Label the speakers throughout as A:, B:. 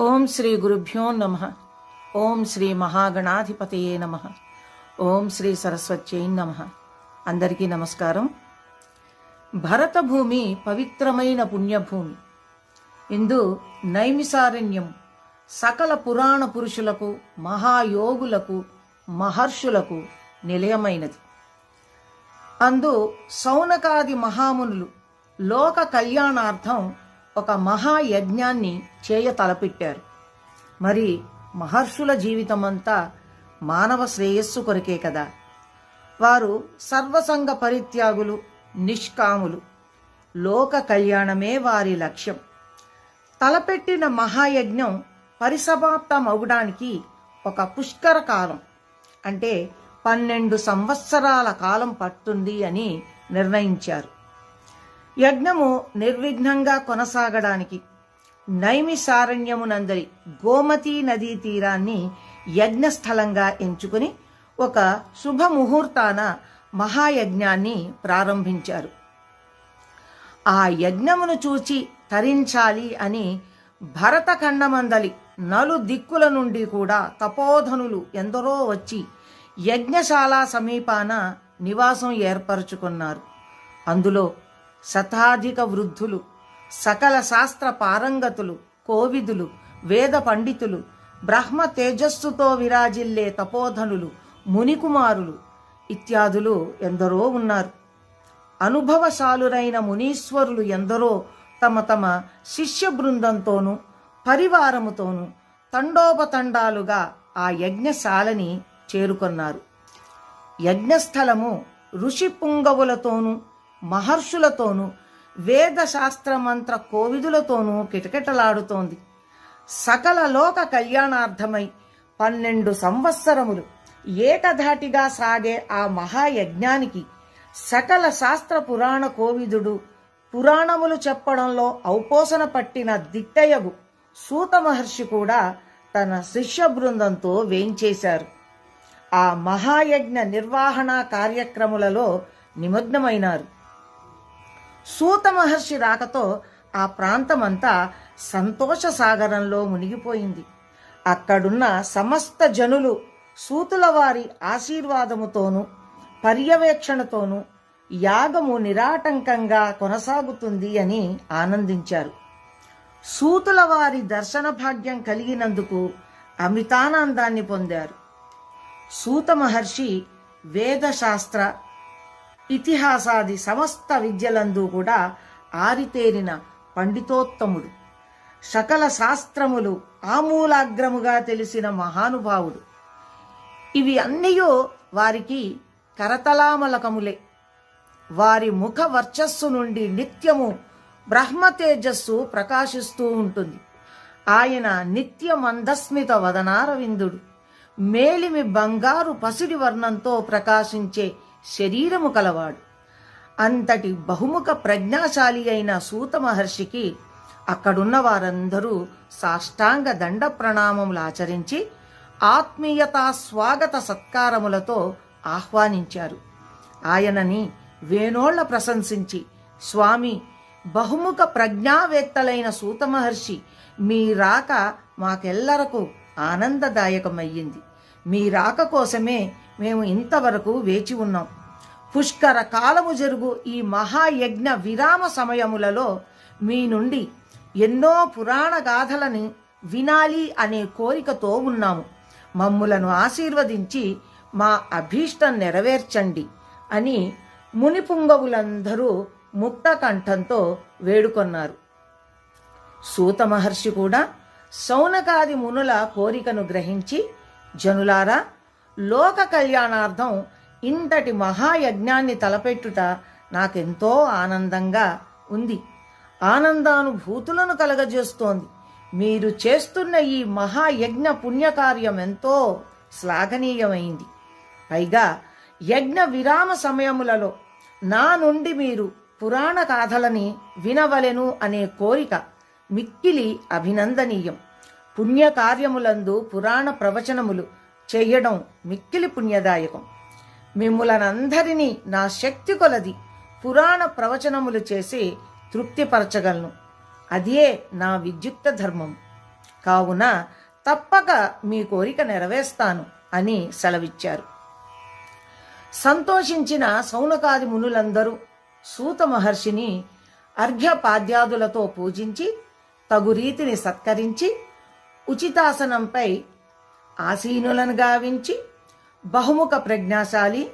A: ఓం శ్రీ గురుభ్యో నమ. ఓం శ్రీ మహాగణాధిపతయే నమ. ఓం శ్రీ సరస్వత్యై నమ. అందరికీ నమస్కారం. భరతభూమి పవిత్రమైన పుణ్యభూమి. ఇందు నైమిసారణ్యం సకల పురాణ పురుషులకు మహాయోగులకు మహర్షులకు నిలయమైనది. అందు సౌనకాది మహామునులు లోక కళ్యాణార్థం ఒక మహాయజ్ఞాన్ని చేయ తలపెట్టారు. మరి మహర్షుల జీవితమంతా మానవ శ్రేయస్సు కొరకే కదా. వారు సర్వసంగ పరిత్యాగులు నిష్కాములు. లోక కళ్యాణమే వారి లక్ష్యం. తలపెట్టిన మహాయజ్ఞం పరిసమాప్తమవడానికి ఒక పుష్కర కాలం. అంటే పన్నెండు సంవత్సరాల కాలం పట్టుంది అని నిర్ణయించారు. యజ్ఞము నిర్విఘ్నంగా కొనసాగడానికి నైమిసారణ్యమునందరి గోమతీ నదీ తీరాన్ని యజ్ఞస్థలంగా ఎంచుకుని ఒక శుభముహూర్తాన మహాయజ్ఞాన్ని ప్రారంభించారు. ఆ యజ్ఞమును చూచి తరించాలి అని భరతఖండమందలి నలు దిక్కుల నుండి కూడా తపోధనులు ఎందరో వచ్చి యజ్ఞశాల సమీపాన నివాసం ఏర్పరచుకున్నారు. అందులో శతాధిక వృద్ధులు సకల శాస్త్ర పారంగతులు కోవిదులు వేద పండితులు బ్రహ్మ తేజస్సుతో విరాజిల్లే తపోధనులు మునికుమారులు ఇత్యాదులు ఎందరో ఉన్నారు. అనుభవశాలురైన మునీశ్వరులు ఎందరో తమ తమ శిష్య బృందంతోనూ పరివారముతోనూ తండోపతండాలుగా ఆ యజ్ఞశాలని చేరుకొన్నారు. యజ్ఞస్థలము ఋషి పుంగవులతోనూ మహర్షులతోనూ వేద శాస్త్రమంత్ర కోవిదులతోనూ కిటకిటలాడుతోంది. సకల లోక కళ్యాణార్థమై పన్నెండు సంవత్సరములు ఏకధాటిగా సాగే ఆ మహాయజ్ఞానికి సకల శాస్త్ర పురాణ కోవిదుడు పురాణములు చెప్పడంలో ఔపోసన పట్టిన దిట్టయగు సూత మహర్షి కూడా తన శిష్య బృందంతో వేంచేశారు. ఆ మహాయజ్ఞ నిర్వహణ కార్యక్రములలో నిమగ్నమైనారు. సూత మహర్షి రాకతో ఆ ప్రాంతమంతా సంతోష సాగరంలో మునిగిపోయింది. అక్కడున్న సమస్త జనులు సూతుల వారి ఆశీర్వాదముతోనూ పర్యవేక్షణతోనూ యాగము నిరాటంకంగా కొనసాగుతుంది అని ఆనందించారు. సూతుల వారి దర్శన భాగ్యం కలిగినందుకు అమితానందాన్ని పొందారు. సూత మహర్షి వేదశాస్త్ర ఇతిహాసాది సమస్త విద్యలందు కూడా ఆరితేరిన పండితోత్తముడు. సకల శాస్త్రములు ఆమూలాగ్రముగా తెలిసిన మహానుభావుడు. ఇవి అన్నయో వారికి కరతలామలకములే. వారి ముఖ వర్చస్సు నుండి నిత్యము బ్రహ్మ తేజస్సు ప్రకాశిస్తూ ఉంటుంది. ఆయన నిత్య మందస్మిత వదనారవిందుడు. మేలిమి బంగారు పసిడి వర్ణంతో ప్రకాశించే శరీరము కలవాడు అంతటి బహుముఖ ప్రజ్ఞాశాలి అయిన సూత మహర్షికి అక్కడున్న వారందరూ సాష్టాంగ దండ ప్రణామములు ఆచరించి ఆత్మీయతా స్వాగత సత్కారములతో ఆహ్వానించారు. ఆయనని వేణోళ్ళ ప్రశంసించి స్వామి బహుముఖ ప్రజ్ఞావేత్తలైన సూత మహర్షి మీ రాక మాకెల్లరకు ఆనందదాయకమయ్యింది. మీ రాక కోసమే మేము ఇంతవరకు వేచి ఉన్నాం. పుష్కర కాలము జరుగు ఈ మహాయజ్ఞ విరామ సమయములలో మీ నుండి ఎన్నో పురాణ గాథలని వినాలి అనే కోరికతో ఉన్నాము. మమ్ములను ఆశీర్వదించి మా అభీష్టం నెరవేర్చండి అని మునిపుంగవులందరూ ముక్త కంఠంతో వేడుకొన్నారు. సూత మహర్షి కూడా సౌనకాది మునుల కోరికను గ్రహించి జనులారా లోక కళ్యాణార్థం ఇంతటి మహాయజ్ఞాన్ని తలపెట్టుట నాకెంతో ఆనందంగా ఉంది. ఆనందానుభూతులను కలగజేస్తోంది. మీరు చేస్తున్న ఈ మహాయజ్ఞ పుణ్యకార్యం ఎంతో శ్లాఘనీయమైంది. పైగా యజ్ఞ విరామ సమయములలో నా నుండి మీరు పురాణ గాథలని వినవలెను అనే కోరిక మిక్కిలి అభినందనీయం. పుణ్యకార్యములందు పురాణ ప్రవచనములు చెయ్యడం మిక్కిలి పుణ్యదాయకం. మిమ్ములనందరినీ నా శక్తి కొలది పురాణ ప్రవచనములు చేసి తృప్తిపరచగలను. అదే నా విద్యుక్త ధర్మం. కావున తప్పక మీ కోరిక నెరవేర్స్తాను అని సెలవిచ్చారు. సంతోషించిన సౌనకాది మునులందరూ సూత మహర్షిని అర్ఘ్యపాద్యాదులతో పూజించి తగు రీతిని సత్కరించి ఉచితాసనంపై ఆసీనులను గావించి బహుముఖ ప్రజ్ఞాశాలి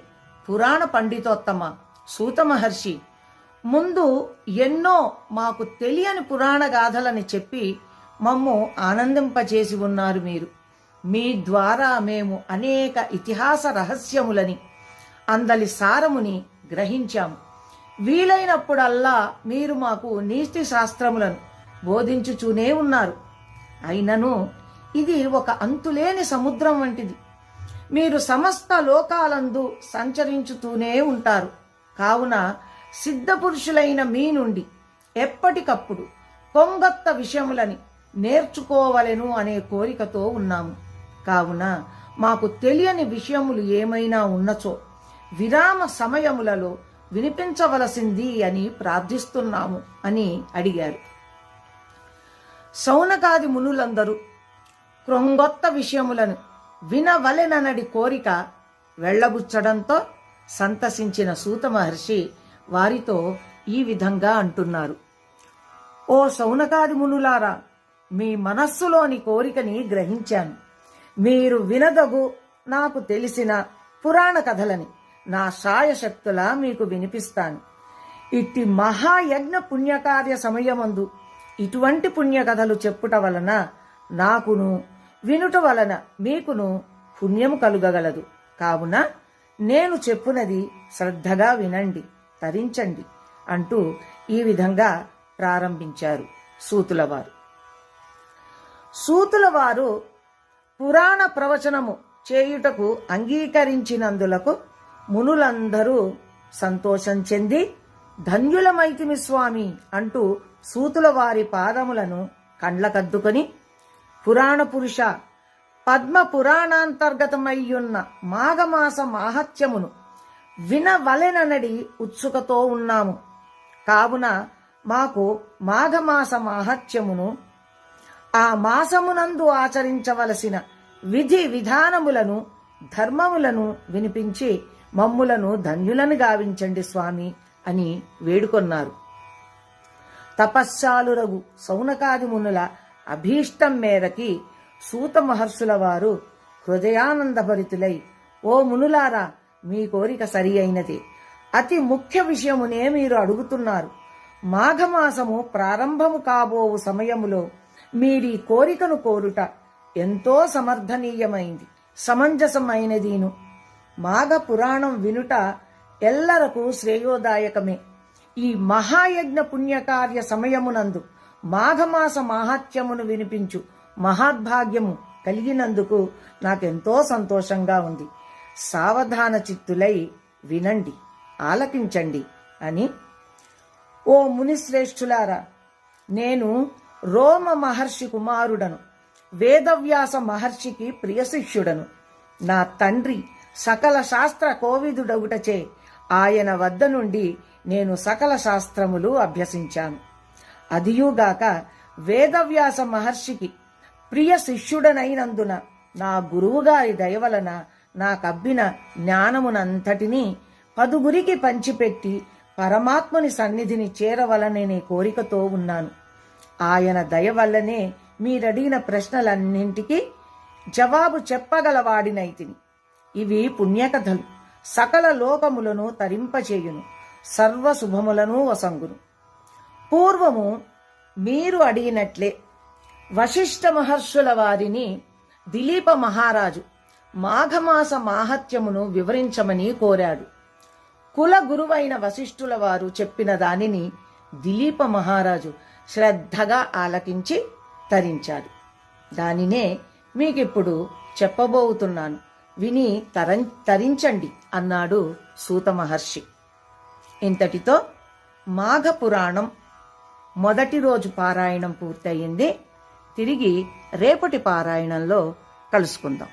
A: పురాణ పండితోత్తమ సూత మహర్షి ముందు ఎన్నో మాకు తెలియని పురాణ గాథలని చెప్పి మమ్ము ఆనందింపచేసి ఉన్నారు మీరు. మీ ద్వారా మేము అనేక ఇతిహాస రహస్యములని అందలి సారముని గ్రహించాము వీలైనప్పుడల్లా మీరు మాకు నీతి శాస్త్రములను బోధించుచూనే ఉన్నారు. అయినను ఇది ఒక అంతులేని సముద్రం వంటిది. మీరు సమస్త లోకాలందు సంచరించుతూనే ఉంటారు. కావున సిద్ధపురుషులైన మీ నుండి ఎప్పటికప్పుడు కొంగత్త విషయములని నేర్చుకోవలెను అనే కోరికతో ఉన్నాము. కావున మాకు తెలియని విషయములు ఏమైనా ఉన్నచో విరామ సమయములలో వినిపించవలసింది అని ప్రార్థిస్తున్నాము అని అడిగారు. సౌనకాది మునులందరూ క్రొంగొత్త విషయములను వినవలెననడి కోరిక వెళ్ళబుచ్చడంతో సంతసించిన సూత మహర్షి వారితో ఈ విధంగా అంటున్నారు. ఓ సౌనకాది మునులారా మీ మనస్సులోని కోరికని గ్రహించాను. మీరు వినదగు నాకు తెలిసిన పురాణ కథలని నా సాయశక్తులా మీకు వినిపిస్తాను. ఇట్టి మహాయజ్ఞ పుణ్యకార్య సమయమందు ఇటువంటి పుణ్యకథలు చెప్పుట వలన నాకును వినుట వలన మీకును పుణ్యము కలుగగలదు. కావున నేను చెప్పునది శ్రద్ధగా వినండి తరించండి అంటూ ఈ విధంగా ప్రారంభించారు సూతులవారు. సూతులవారు పురాణ ప్రవచనము చేయుటకు అంగీకరించినందులకు మునులందరూ సంతోషం చెంది ధన్యులమైతిమి స్వామి అంటూ సూతుల వారి పాదములను కండ్లకద్దుకొని పురాణ పురుష పద్మ పురాణాంతర్గతమయ్యున్న మాఘమాస మాహత్యమును వినవలెననడి ఉత్సుకతో ఉన్నాము. కావున మాకు మాఘమాస మాహత్యమును ఆ మాసమునందు ఆచరించవలసిన విధి విధానములను ధర్మములను వినిపించి మమ్ములను ధన్యులను గావించండి స్వామి అని వేడుకొన్నారు. తపస్సాలురగు సౌనకాది మునుల అభీష్టం మేరకి సూత మహర్షుల వారు హృదయానందభరితులై ఓ మునులారా మీ కోరిక సరి అయినది. అతి ముఖ్య విషయమునే మీరు అడుగుతున్నారు. మాఘమాసము ప్రారంభము కాబోవు సమయములో మీరీ కోరికను కోరుట ఎంతో సమర్థనీయమైంది. సమంజసమైనదీను. మాఘ పురాణం వినుట ఎల్లరకు శ్రేయోదాయకమే. ఈ మహాయజ్ఞ పుణ్యకార్య సమయమునందు మాఘమాస మాహాత్యమును వినిపించు. మహాద్భాగ్యము కలిగినందుకు నాకెంతో సంతోషంగా ఉంది. సావధాన చిత్తులై వినండి ఆలకించండి అని. ఓ మునిశ్రేష్ఠులారా నేను రోమ మహర్షి కుమారుడను. వేదవ్యాస మహర్షికి ప్రియశిష్యుడను నా తండ్రి సకల శాస్త్ర కోవిదుడగుటచే ఆయన వద్ద నుండి నేను సకల శాస్త్రములు అభ్యసించాను. అదియుగాక వేదవ్యాస మహర్షికి ప్రియ శిష్యుడనైనందున నా గురువుగారి దయవలన నాకబ్బిన జ్ఞానమునంతటినీ పదుగురికి పంచిపెట్టి పరమాత్ముని సన్నిధిని చేరవలననే కోరికతో ఉన్నాను. ఆయన దయ వల్లనే మీరడిగిన ప్రశ్నలన్నింటికి జవాబు చెప్పగలవాడినైతిని. ఇవి పుణ్యకథలు. సకల లోకములను తరింపచేయును. సర్వ శుభములను వసంగును. పూర్వము మీరు అడిగినట్లే వశిష్ఠ మహర్షుల వారిని దిలీప మహారాజు మాఘమాస మాహత్యమును వివరించమని కోరాడు. కుల గురువైన వశిష్ఠుల వారు చెప్పిన దానిని దిలీప మహారాజు శ్రద్ధగా ఆలకించి తరించాడు. దానినే మీకిప్పుడు చెప్పబోతున్నాను. విని తరం తరించండి అన్నాడు సూత మహర్షి. ఇంతటితో మాఘ పురాణం మొదటి రోజు పారాయణం పూర్తయింది. తిరిగి రేపటి పారాయణంలో కలుసుకుందాం.